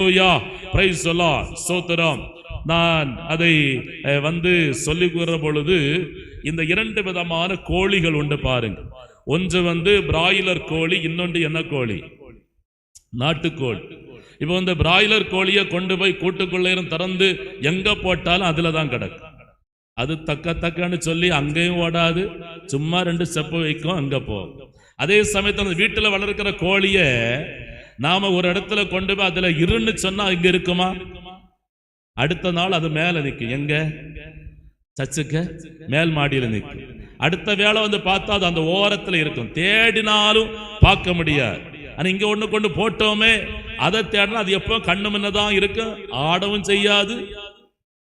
Hallelujah praise the lord. ஸ்தோத்திரம் நான் அதை வந்து சொல்லிக் கூற பொழுது இந்த இரண்டு விதமான கோழிகள் உண்டு பாருங்க ஒன்று வந்து பிராய்லர் கோழி இன்னொன்று என்ன கோழி? நாட்டுக்கோழி. இப்போ இந்த பிராய்லர் கோழியை கொண்டு போய் கூட்டுக்குள்ளேயும் திறந்து எங்க போட்டாலும் அதுல தான் கிடக்கும். அது தக்க தக்கன்னு சொல்லி அங்கேயும் ஓடாது. சும்மா ரெண்டு செப்பு வைக்கும் அங்க போகும். அதே சமயத்தில் வீட்டில் வளர்க்கிற கோழியை நாம ஒரு இடத்துல கொண்டு போய் அதுல இருன்னு சொன்னா இங்க இருக்குமா? அடுத்த நாள் அது மேல நிற்கும் எங்க? சச்சுக்க மேல் மாடியில நிற்கும் அடுத்த வேளை வந்து பார்த்தா அது அந்த ஓரத்துல இருக்கும். தேடினாலும் பார்க்க முடியாது. ஆனா இங்க ஒண்ணு கொண்டு போட்டோமே அதை தேடினா அது எப்போ கண்ணு முன்னதான் இருக்கும் ஆடவும் செய்யாது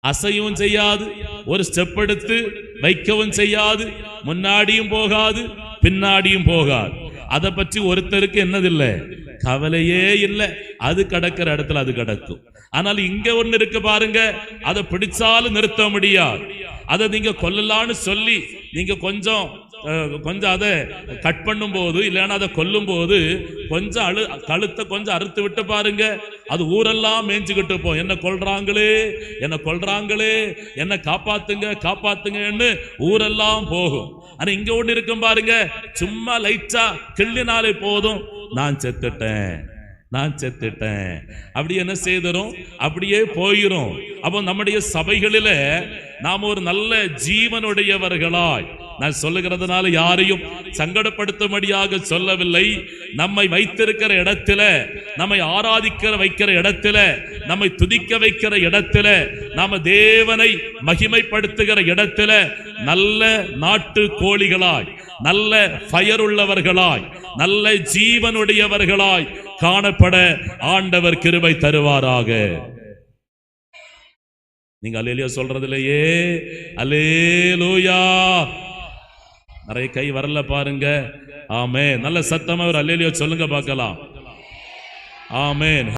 அசையவும் செய்யாது ஒரு ஸ்டெப் எடுத்து வைக்கவும் செய்யாது முன்னாடியும் போகாது பின்னாடியும் போகாது. அதை பற்றி ஒருத்தருக்கு என்னதில்லை? கவலையே இல்லை. அது கடக்கிற இடத்துல அது கிடக்கும். ஆனால் இங்க ஒண்ணு இருக்கு பாருங்க. அதை பிடிச்சாலும் நிறுத்த முடியாது. அதை நீங்க கொல்லலான்னு சொல்லி நீங்க கொஞ்சம் கொஞ்சம் அதை கட் பண்ணும் போது இல்லைன்னா அதை கொல்லும் போது கொஞ்சம் அழு கழுத்தை கொஞ்சம் அறுத்து விட்டு பாருங்க. அது ஊரெல்லாம் மேய்ஞ்சுக்கிட்டு போ என்ன கொள்றாங்களே என்ன கொள்றாங்களே என்ன காப்பாத்துங்க காப்பாத்துங்கன்னு ஊரெல்லாம் போகும். ஆனா இங்க ஒண்ணு இருக்கும் பாருங்க. சும்மா லைட்டா கிள்ளினாலே போதும். நான் செத்துட்டேன். நான் செத்துட்டேன். அப்படி என்ன செய்தரும்? அப்படியே போயிரும். அப்போ நம்முடைய சபைகளில நாம் ஒரு நல்ல ஜீவனுடையவர்களாய். நான் சொல்லுகிறதுனால யாரையும் சங்கடப்படுத்தும்படியாக சொல்லவில்லை. நம்மை வைத்திருக்கிற இடத்துல நம்மை ஆராதிக்கிற வைக்கிற இடத்துல நம்மை துதிக்க வைக்கிற இடத்துல நாம தேவனை மகிமைப்படுத்துகிற இடத்துல நல்ல நாட்டு கோழிகளாய் நல்ல ஃபயர் உள்ளவர்களாய் நல்ல ஜீவனுடையவர்களாய் காணப்பட ஆண்டவர் கிருபை தருவாராக. நீங்க அலேலியா சொல்றது இல்லையே அலேலூயா நிறைய கை வரல பாருங்க. ஆமே நல்ல சத்தமா ஒரு அலேலியா சொல்லுங்க பார்க்கலாம். ஆமேன்.